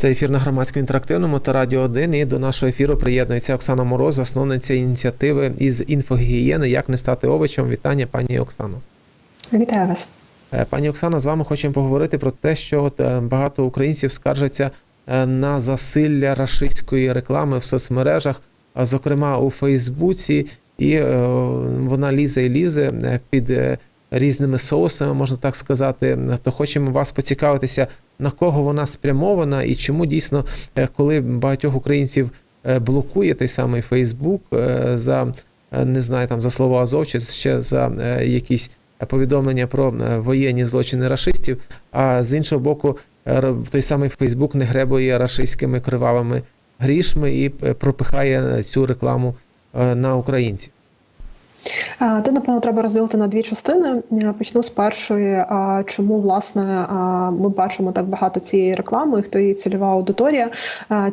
Це ефір на громадському інтерактивному та радіо 1. І до нашого ефіру приєднується Оксана Мороз, засновниця ініціативи із інфогігієни Як не стати овочем. Вітання, пані Оксано. Вітаю вас. Е, Пані Оксано, з вами хочемо поговорити про те, що е, багато українців скаржаться е, на засилля рашистської реклами в соцмережах, а зокрема у Фейсбуці, і вона лізе і лізе під різними соусами, можна так сказати. То хочемо вас поцікавитися, на кого вона спрямована, і чому дійсно, е, коли багатьох українців е, блокує той самий Фейсбук е, за не знаю там за слово Азов чи ще за якісь повідомлення про воєнні злочини рашистів. А з іншого боку, той самий Фейсбук не гребує рашистськими кривавими грішми і пропихає цю рекламу на українців. А, Це, напевно, треба розділити на дві частини. Почну з першої. Чому власне ми бачимо так багато цієї реклами? Хто її цільова аудиторія?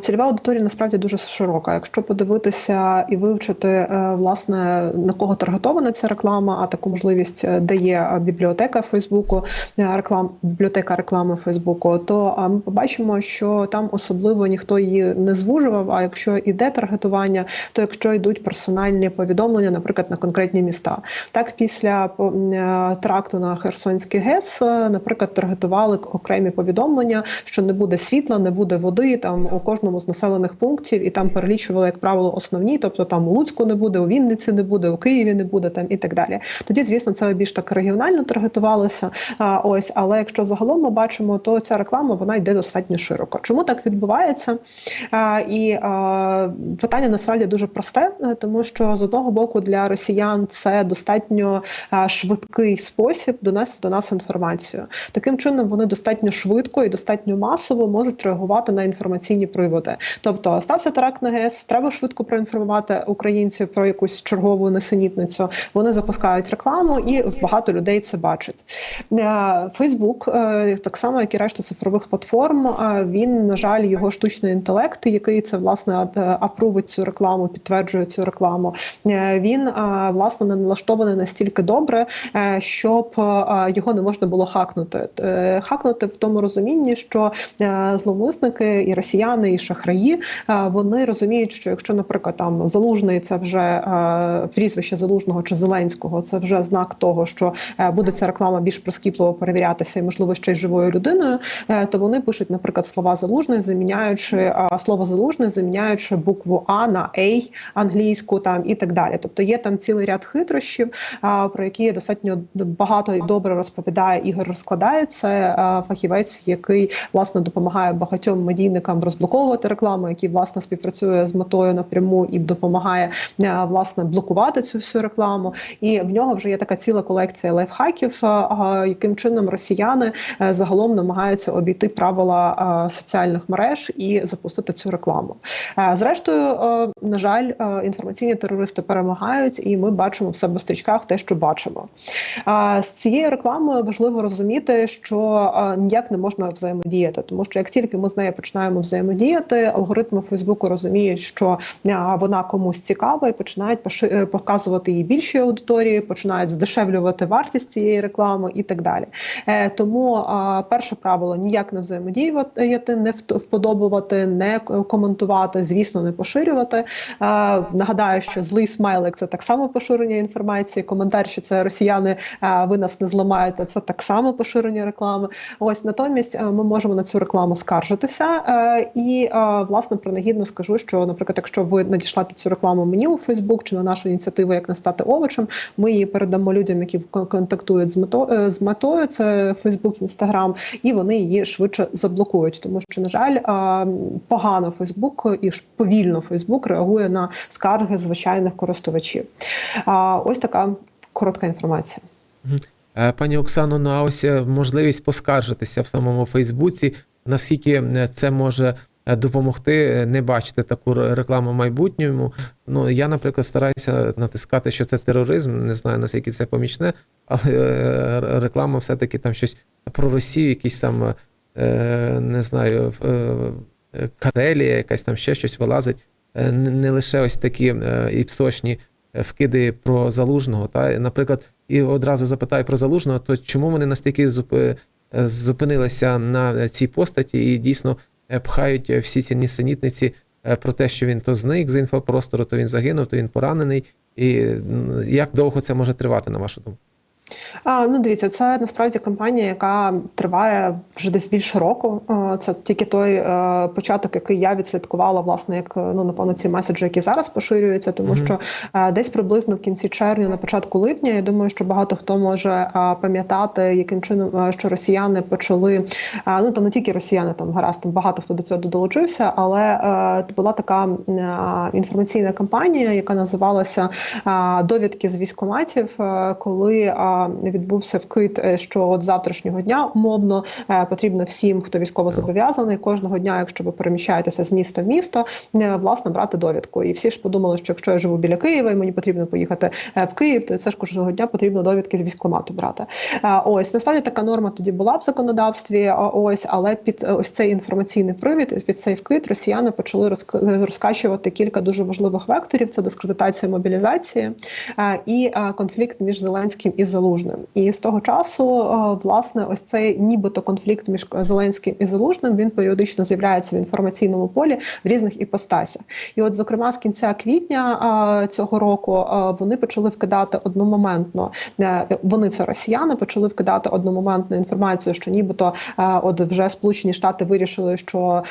Цільова аудиторія насправді дуже широка. Якщо подивитися і вивчити е, власне на кого таргетована ця реклама, а таку можливість е, дає бібліотека Фейсбуку, е, реклам бібліотека реклами Фейсбуку, то ми побачимо, що там особливо ніхто її не звужував. А якщо іде таргетування, то якщо йдуть персональні повідомлення, наприклад, на конкретні міста, так після е, тракту на Херсонський ГЕС, е, наприклад, таргетували окремі повідомлення, що не буде світла, не буде води там у кожному з населених пунктів, і там перелічували, як правило, основні, тобто там у Луцьку не буде, у Вінниці не буде, у Києві не буде там і так далі. Тоді, звісно, це більш так регіонально таргетувалося. А, ось, але якщо загалом ми бачимо, то ця реклама вона йде достатньо широко. Чому так відбувається? А, і а, питання насправді дуже просте, е, тому що з одного боку для росіян це достатньо швидкий спосіб донести до нас інформацію. Таким чином вони достатньо швидко і достатньо масово можуть реагувати на інформаційні приводи. Тобто стався теракт на ГЕС, треба швидко проінформувати українців про якусь чергову несенітницю. Вони запускають рекламу, і багато людей це бачить. Фейсбук, так само як і решта цифрових платформ, він на жаль, його штучний інтелект, який це власне е, апрувить цю рекламу, підтверджує цю рекламу. е, Він власне не налаштований настільки добре, е, щоб е, його не можна було хакнути. Е, Хакнути в тому розумінні, що зловмисники і росіяни, і шахраї вони розуміють, що якщо, наприклад, там залужний це вже прізвище залужного чи Зеленського, це вже знак того, що буде ця реклама більш прискіпливо перевірятися і, можливо, ще й живою людиною, то вони пишуть, наприклад, слова залужний, заміняючи слово залужний, заміняючи букву А на «ей» англійську там і так далі. Тобто є там цілий ряд хитрощів, про які достатньо багато і добре розповідає Ігор розкладає. Це фахівець, який власне допомагає багатьом медійникам розблоковувати рекламу, який власне співпрацює з метою напряму і допомагає власне блокувати цю всю рекламу. І в нього вже є така ціла колекція лайфхаків, яким чином росіяни е, загалом намагаються обійти правила соціальних мереж і запустити цю рекламу. Е, Зрештою, е, на жаль, інформаційні терористи перемагають, і ми бачимо в себе в стрічках те, що бачимо. А з цією рекламою важливо розуміти, що ніяк не можна взаємодіяти, тому що як тільки ми з нею починаємо взаємодіяти, алгоритми Фейсбуку розуміють, що вона комусь цікава, і починають е, показувати її більшій аудиторії, починають здешевлювати вартість цієї реклами і так далі. Е, Тому перше правило ніяк не взаємодіяти, не вподобувати, не коментувати, звісно, не поширювати. Нагадаю, що злий смайлик це так само поширення інформації. Коментар, що це росіяни, ви нас не зламаєте. Це так само поширення реклами. Ось натомість е, ми можемо на цю рекламу скаржитися. е, І е, власне принагідно скажу, що, наприклад, якщо ви надішлете цю рекламу мені у Фейсбук чи на нашу ініціативу, як не стати овочем, ми її передамо людям, які кон- контактують з метою з метою. Це Фейсбук, Інстаграм, і вони її швидше заблокують, тому що на жаль, погано Фейсбук і повільно Фейсбук реагує на скарги звичайних користувачів. Ось така коротка інформація. Е, Пані Оксано, ну а ось е, можливість поскаржитися в самому Фейсбуці, наскільки це може е, допомогти не бачити таку рекламу в майбутньому. Ну я, наприклад, стараюся натискати, що це тероризм. Не знаю наскільки це помічне, але реклама все-таки там щось про Росію, якісь там не знаю, Карелія, якась там ще щось вилазить. Не лише ось такі і псочні е, вкиди про залужного. Та наприклад, і одразу запитаю про залужного, то чому вони настільки е, зупинилися на цій постаті і дійсно е, пхають е, всі ці нісенітниці про те, що він то зник з інфопростору, то він загинув, то він поранений. І як довго це може тривати, на вашу думку? А, ну, дивіться, це насправді кампанія, яка триває вже десь більше року. Це тільки той е, початок, який я відслідкувала, власне, як е, ну напевно ці меседжі, які зараз поширюються, тому Мгм. що е, десь приблизно в кінці червня, на початку липня, я думаю, що багато хто може пам'ятати, яким чином що росіяни почали. ну там не тільки росіяни, там гаразд, там багато хто до цього долучився, але була така інформаційна кампанія, яка називалася довідки з військоматів, коли відбувся вкид, е, що от завтрашнього дня умовно е, потрібно всім, хто військово зобов'язаний, кожного дня, якщо ви переміщаєтеся з міста в місто, е, власне брати довідку. І всі ж подумали, що якщо я живу біля Києва і мені потрібно поїхати в Київ, то це ж кожного дня потрібно довідки з військкомату брати. Ось насправді така норма тоді була в законодавстві. Ось, але під ось цей інформаційний привід, під цей вкид, росіяни почали розк- розкачувати кілька дуже важливих векторів: це дискредитація мобілізації і конфлікт між Зеленським і Залужним. І з того часу, е, власне, ось цей нібито конфлікт між Зеленським і Залужним він періодично з'являється в інформаційному полі в різних іпостасях. І от, зокрема, з кінця квітня е, цього року е, вони почали вкидати одномоментно. Вони це росіяни почали вкидати одномоментну інформацію, що нібито от вже Сполучені Штати вирішили, що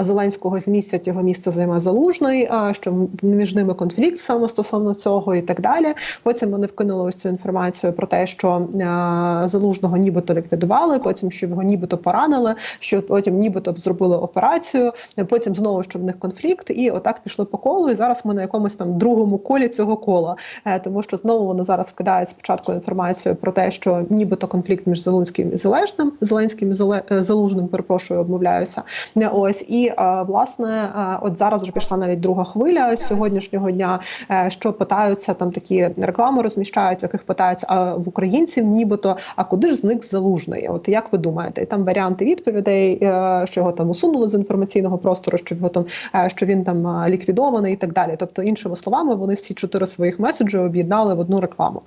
Зеленського змістять його місце займе залужний, що між ними конфлікт саме стосовно цього і так далі. Потім вони вкинули ось цю інформацію про те, що е, залужного нібито ліквідували, потім що його нібито поранили, що потім нібито зробили операцію. Потім знову що в них конфлікт, і отак пішли по колу. І зараз ми на якомусь там другому колі цього кола, Е, тому що знову вони зараз вкидають спочатку інформацію про те, що нібито конфлікт між Залунським і Залежним, Зеленським і Залужним, перепрошую, обмовляюся. Е, Ось і е, власне, е, от зараз вже пішла навіть друга хвиля з сьогоднішнього дня, е, що питаються там такі реклами розміщають, в яких питаються а в українців, нібито а куди ж зник залужний? От як ви думаєте? І там варіанти відповідей, е, що його там усунули з інформаційного простору, що його там е, що він там е, ліквідований і так далі. Тобто, іншими словами, вони всі чотири своїх меседжі об'єднали в одну рекламу.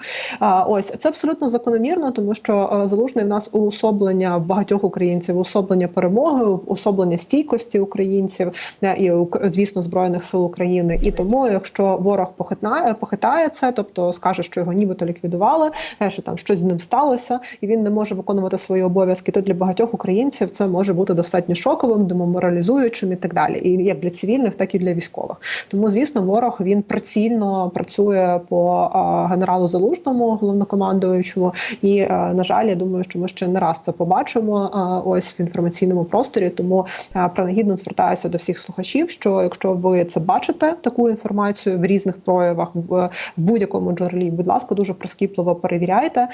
Ось це абсолютно закономірно, тому що залужний в нас уособлення багатьох українців, уособлення перемоги, уособлення стійкості українців і звісно збройних сил України. І тому, якщо ворог похитнає, похитає це, тобто скаже, що його нібито ліквідували, що там щось з ним сталося, і він не може виконувати свої обов'язки, то для багатьох українців це може бути достатньо шоковим, деморалізуючим і так далі, і як для цивільних, так і для військових. Тому, звісно, ворог він прицільно працює по генералу Залужному, головнокомандуючому. І на жаль, я думаю, що ми ще не раз це побачимо ось в інформаційному просторі. Тому а, принагідно звертаюся до всіх слухачів, що якщо ви це бачите, таку інформацію в різних проявах в будь-якому джерелі, будь ласка, дуже прискіпливо перевіряйте. Е,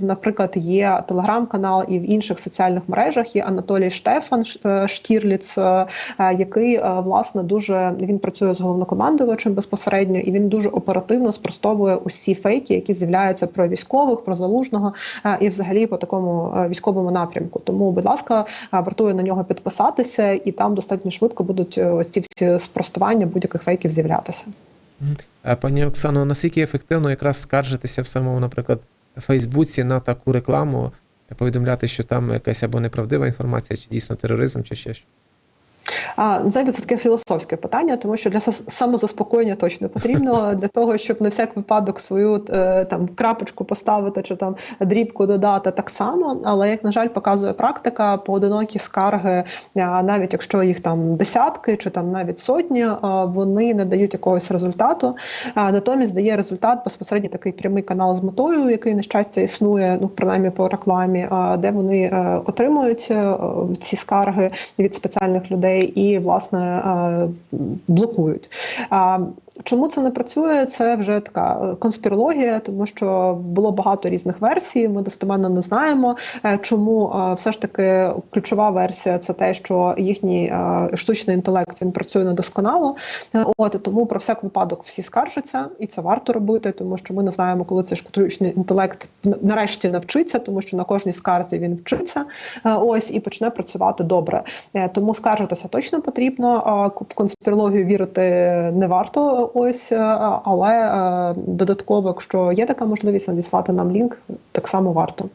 Наприклад, є телеграм-канал і в інших соціальних мережах є Анатолій Штефан е, Штірліц, е, який е, власне дуже він працює з головнокомандувачем безпосередньо, і він дуже оперативно спростовує усі фейки, які з'являються про військових, про залужного і взагалі по такому військовому напрямку. Тому, будь ласка, вартує на нього підписатися, і там достатньо швидко будуть е, ось ці всі спростування будь-яких фейків з'являтися. Е, Пані Оксано, наскільки ефективно якраз скаржитися в самому, наприклад, Фейсбуці на таку рекламу, повідомляти, що там якась або неправдива інформація, чи дійсно тероризм, чи ще що? А знаєте, це таке філософське питання, тому що для самозаспокоєння точно потрібно для того, щоб на всяк випадок свою е, там крапочку поставити чи там дрібку додати так само. Але як на жаль, показує практика, поодинокі скарги, навіть якщо їх там десятки чи там навіть сотні, вони не дають якогось результату. Натомість дає результат безпосередньо такий прямий канал з метою, який на щастя існує, ну принаймні по рекламі, де вони е, отримують е, ці скарги від спеціальних людей і власне е, блокують. Чому це не працює? Це вже така е, конспірологія, тому що було багато різних версій. Ми достеменно не знаємо. Е, Чому е, все ж таки ключова версія це те, що їхній штучний інтелект він працює недосконало. От тому про всяк випадок всі скаржаться, і це варто робити, тому що ми не знаємо, коли цей штучний інтелект нарешті навчиться, тому що на кожній скарзі він вчиться. Ось і почне працювати добре. Тому скаржитися точно потрібно. В конспірологію вірити не варто. Ось, е, але е, додатково, якщо є така можливість надіслати нам лінк, так само варто.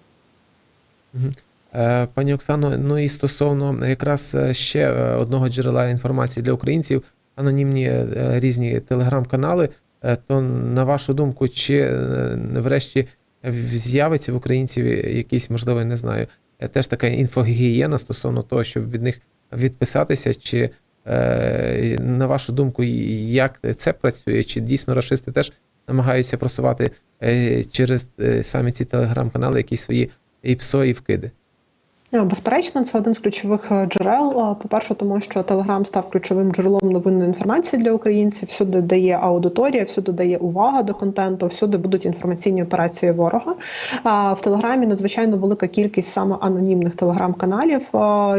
Е, Пані Оксано, ну і стосовно якраз ще одного джерела інформації для українців, анонімні різні телеграм-канали, то на вашу думку, чи врешті з'явиться в українців якийсь, можливо, не знаю, теж така інфогігієна стосовно того, щоб від них відписатися, чи на вашу думку, як це працює, чи дійсно расисти теж намагаються просувати е, через е, самі ці телеграм-канали якісь свої ІПСО і вкиди? Е, Безперечно, це один з ключових е, джерел. Е, По-перше, тому що Телеграм став ключовим джерелом новинної інформації для українців. Всюди де є аудиторія, всюди де є увага до контенту, всюди будуть інформаційні операції ворога. В Телеграмі надзвичайно велика кількість саме анонімних телеграм-каналів,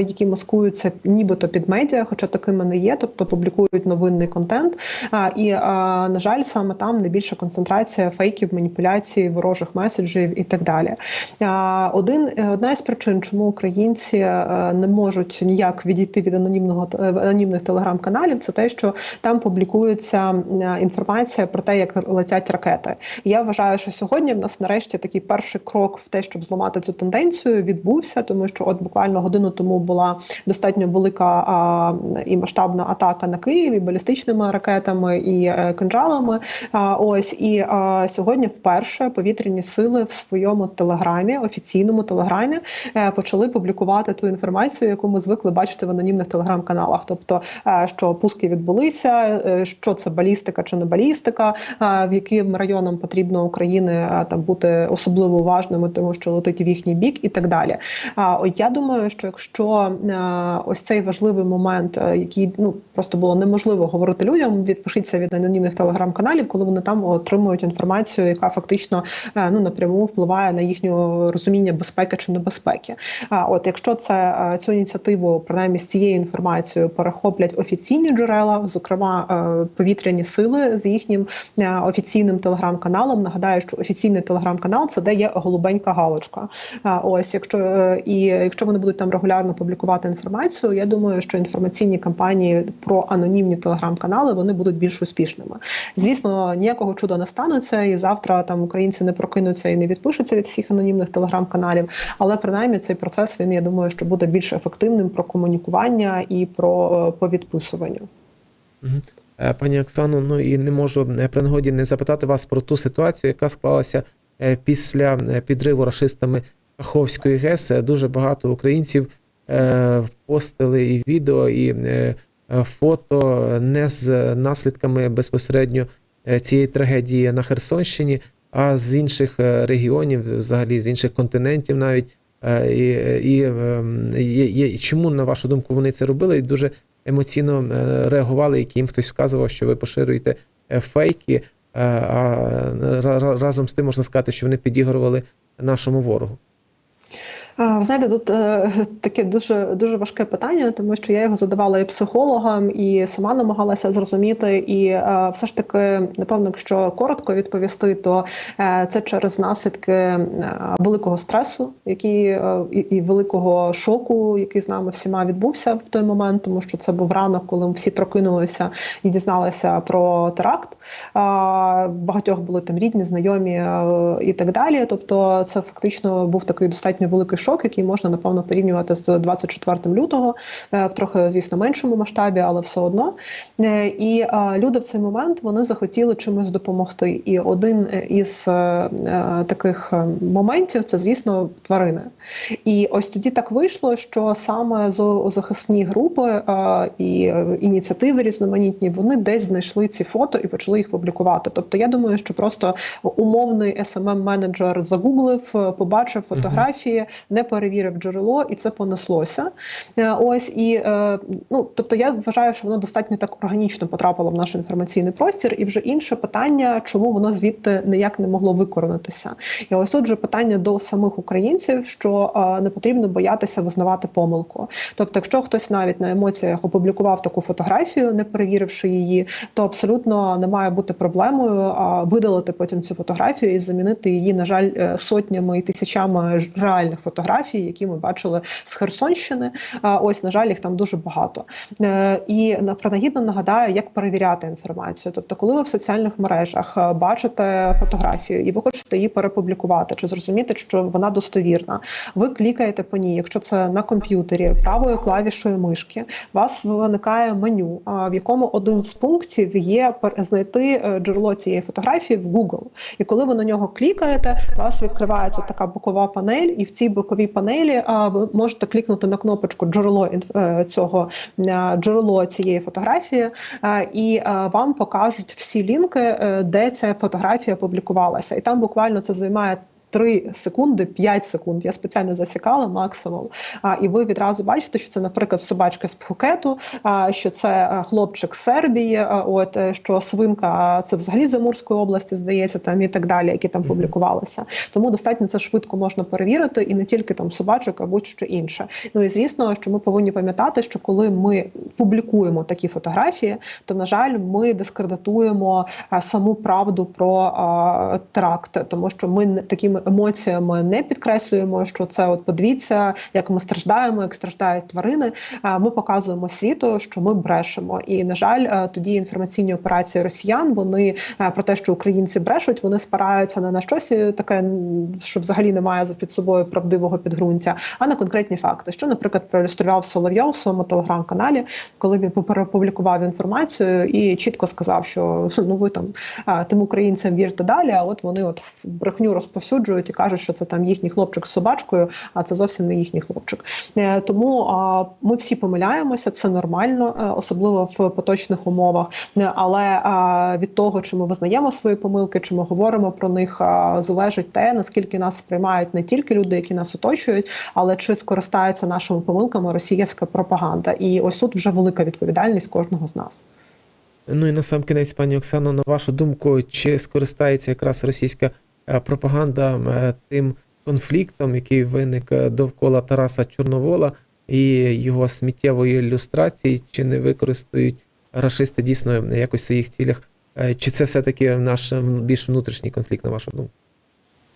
які маскуються нібито під медіа, хоча такими не є, тобто публікують новинний контент. І на жаль, саме там найбільша концентрація фейків, маніпуляцій, ворожих меседжів і так далі. Один одна із причин, чому українці е, не можуть ніяк відійти від анонімного е, анонімних телеграм-каналів, це те, що там публікується е, інформація про те, як летять ракети. І я вважаю, що сьогодні в нас нарешті такий перший крок в те, щоб зламати цю тенденцію, відбувся, тому що от буквально годину тому була достатньо велика а, і масштабна атака на Київ і балістичними ракетами і кинжалами. А, ось і а, сьогодні вперше повітряні сили в своєму телеграмі, офіційному телеграмі, почали публікувати ту інформацію, яку ми звикли бачити в анонімних телеграм-каналах. Тобто, е, що пуски відбулися, е, що це балістика чи не балістика, е, в яким районам потрібно України там бути особливо уважними, тому що летить в їхній бік, і так далі. А от я думаю, що якщо ось цей важливий момент, який ну просто було неможливо говорити людям, відпишіться від анонімних телеграм-каналів, коли вони там отримують інформацію, яка фактично ну напряму впливає на їхнє розуміння безпеки чи небезпеки. От якщо це е, цю ініціативу, принаймні з цією інформацією, перехоплять офіційні джерела, зокрема е, повітряні сили з їхнім е, офіційним телеграм-каналом. Нагадаю, що офіційний телеграм-канал це де є голубенька галочка. Ось, якщо і якщо вони будуть там регулярно публікувати інформацію, я думаю, що інформаційні кампанії про анонімні телеграм-канали вони будуть більш успішними. Звісно, ніякого чуда не станеться, і завтра там українці не прокинуться і не відпишуться від всіх анонімних телеграм-каналів. Але принаймні цей процес він я думаю, що буде більш ефективним про комунікування і про е, повідписування. Е, Пані Оксано, ну і не можу е, при нагоді не запитати вас про ту ситуацію, яка склалася після підриву рашистами Каховської ГЕС. Дуже багато українців постили і відео, і фото не з наслідками безпосередньо цієї трагедії на Херсонщині, а з інших регіонів, взагалі з інших континентів навіть. Е, І, і, і є- є- чому, на вашу думку, вони це робили? І дуже емоційно е, реагували, як їм хтось вказував, що ви поширюєте е, фейки. А ра- ра- разом з тим можна сказати, що вони підігрували нашому ворогу. А, Ви знаєте, тут е, таке дуже дуже важке питання, тому що я його задавала і психологам, і сама намагалася зрозуміти. І е, все ж таки, напевно, якщо коротко відповісти, то е, це через наслідки е, великого стресу, який е, і, великого шоку, який з нами всіма відбувся в той момент, тому що це був ранок, коли ми всі прокинулися і дізналися про теракт. Багатьох були там рідні, знайомі е, і так далі. Тобто, це фактично був такий достатньо великий шок, який можна напевно порівнювати з 24 лютого е, в трохи, звісно, меншому масштабі, але все одно. Е, І е, люди в цей момент вони захотіли чимось допомогти. І один із таких моментів це, звісно, тварини. І ось тоді так вийшло, що саме зоозахисні групи і ініціативи різноманітні вони десь знайшли ці фото і почали їх публікувати. Тобто, я думаю, що просто умовний smm менеджер загуглив, побачив фотографії, не перевірив джерело, і це понеслося. Е, Ось і е, ну, тобто, я вважаю, що воно достатньо так органічно потрапило в наш інформаційний простір. І вже інше питання, чому воно звідти ніяк не могло викоренитися. І ось тут вже питання до самих українців, що е, не потрібно боятися визнавати помилку. Тобто, якщо хтось навіть на емоціях опублікував таку фотографію, не перевіривши її, то абсолютно не має бути проблемою видалити потім цю фотографію і замінити її, на жаль, сотнями і тисячами реальних фотографій. Фотографії, які ми бачили з Херсонщини. Ось, на жаль, їх там дуже багато. Е, І на- принагідно нагадаю, як перевіряти інформацію. Тобто, коли ви в соціальних мережах е, бачите фотографію і ви хочете її перепублікувати, чи зрозуміти, що вона достовірна, ви клікаєте по ній. Якщо це на комп'ютері, правою клавішою мишки, у вас виникає меню, в якому один з пунктів є знайти е, джерело цієї фотографії в Google. І коли ви на нього клікаєте, у вас відкривається така бокова панель, і в цій боковій панелі а, ви можете клікнути на кнопочку джерело е, цього е, джерело цієї фотографії, е, і вам покажуть всі лінки, де ця фотографія публікувалася. І там буквально це займає. 3 секунди, 5 секунд. Я спеціально засікала максимум. А, і ви відразу бачите, що це, наприклад, собачка з Пхукету, а, що це е, хлопчик з Сербії, а, от е, що свинка а, це взагалі з Амурської області, здається, там і так далі, які там публікувалися. Тому достатньо це швидко можна перевірити, і не тільки там собачок, а будь-що інше. Ну і звісно, що ми повинні пам'ятати, що коли ми публікуємо такі фотографії, то на жаль, ми дискредитуємо а, саму правду про а, теракт, тому що ми такими емоціями не підкреслюємо, що це от подивіться, як ми страждаємо, як страждають тварини. Ми показуємо світу, що ми брешемо. І на жаль, е, тоді інформаційні операції росіян вони е, про те, що українці брешуть, вони спираються не на щось таке, що взагалі не має за під собою правдивого підґрунтя, а на конкретні факти. Що, наприклад, проілюстрував Соловйов у своєму телеграм-каналі, коли він перепублікував інформацію і чітко сказав, що ну ви там тим українцям вірте далі. А от вони от брехню розповсюджують і кажуть, що це там їхній хлопчик з собачкою, а це зовсім не їхній хлопчик. Е, Тому ми всі помиляємося, це нормально, е, особливо в поточних умовах. Е, Але від того, чи ми визнаємо свої помилки, чи ми говоримо про них, залежить те, наскільки нас сприймають не тільки люди, які нас оточують, але чи скористається нашими помилками російська пропаганда. І ось тут вже велика відповідальність кожного з нас. Ну і на сам кінець, пані Оксано, на вашу думку, чи скористається якраз російська пропаганда е, тим конфліктом, який виник е, довкола Тараса Чорновола і його сміттєвої ілюстрації, чи не використають рашисти дійсно якось в своїх цілях? Е, Чи це все-таки наш більш внутрішній конфлікт, на вашу думку?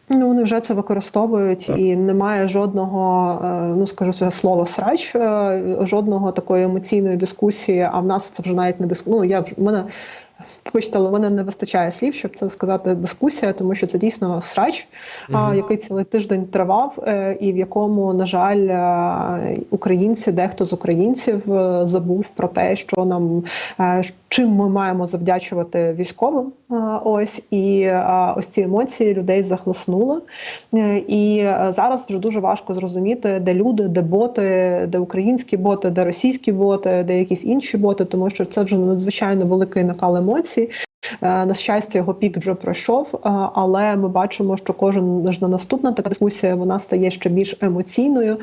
Ну, вони вже це використовують, Так. і немає жодного, е, ну скажу це слово срач, е, жодного такої емоційної дискусії. А в нас це вже навіть не дискусія. Ну я в мене. Вибачте, але в мене не вистачає слів, щоб це сказати дискусія, тому що це дійсно срач, а, який цілий тиждень тривав, е, і в якому, на жаль, е, українці, дехто з українців е, забув про те, що нам чим ми маємо завдячувати військовим. Ось і ось ці емоції людей захлеснули. І зараз вже дуже важко зрозуміти, де люди, де боти, де українські боти, де російські боти, де якісь інші боти, тому що це вже надзвичайно великий накал емоцій. passé. На щастя, його пік вже пройшов, е, але ми бачимо, що кожен наступна така дискусія вона стає ще більш емоційною,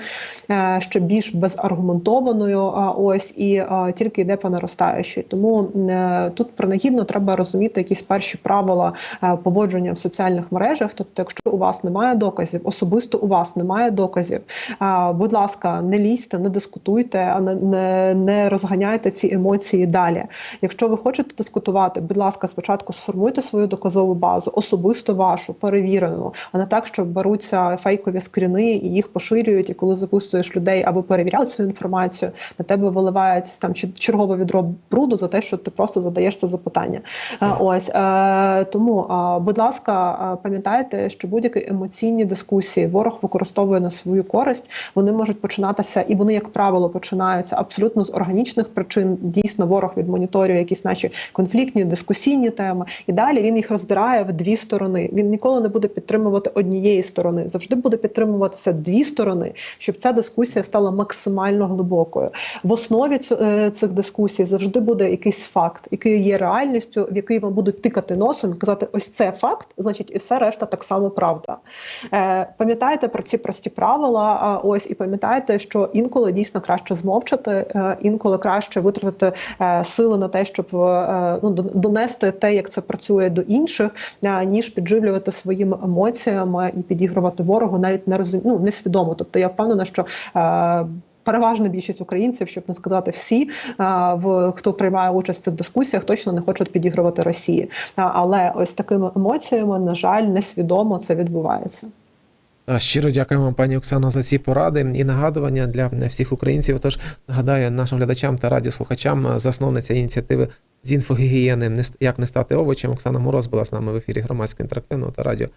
е, ще більш безаргументованою. Ось і е, тільки йде по наростаючій. Тому е, тут принагідно треба розуміти якісь перші правила е, поводження в соціальних мережах. Тобто, якщо у вас немає доказів, особисто у вас немає доказів, е, будь ласка, не лізьте, не дискутуйте, не, не розганяйте ці емоції далі. Якщо ви хочете дискутувати, будь ласка, спочатку сформуйте свою доказову базу, особисто вашу, перевірену, а не так, що беруться фейкові скріни і їх поширюють. І коли запустуєш людей, аби перевіряти цю інформацію, на тебе виливається там чергове відро бруду за те, що ти просто задаєш це запитання. Е, Ось е, тому, е, будь ласка, пам'ятайте, що будь-які емоційні дискусії ворог використовує на свою користь. Вони можуть починатися, і вони, як правило, починаються абсолютно з органічних причин. Дійсно, ворог відмоніторює якісь наші конфліктні дискусійні теми, і далі він їх роздирає в дві сторони. Він ніколи не буде підтримувати однієї сторони, завжди буде підтримуватися дві сторони, щоб ця дискусія стала максимально глибокою. В основі е, цих дискусій завжди буде якийсь факт, який є реальністю, в який вам будуть тикати носом і казати: ось це факт, значить, і все решта так само правда. Е, Пам'ятайте про ці прості правила. Ось і пам'ятайте, що інколи дійсно краще змовчати, е, інколи краще витратити сили на те, щоб ну, донести те, як це працює до інших, ніж підживлювати своїми емоціями і підігрувати ворогу, навіть не розум... ну, несвідомо. Тобто я впевнена, що. Переважна більшість українців, щоб не сказати всі, в хто приймає участь в цих дискусіях, точно не хочуть підігрувати Росії. Але ось такими емоціями, на жаль, несвідомо це відбувається. Щиро дякуємо пані Оксано, за ці поради і нагадування для всіх українців. Тож нагадаю нашим глядачам та радіослухачам, засновниця ініціативи з інфогігієни «Не ст- як не стати овочем. Оксана Мороз була з нами в ефірі громадського інтерактивного та радіо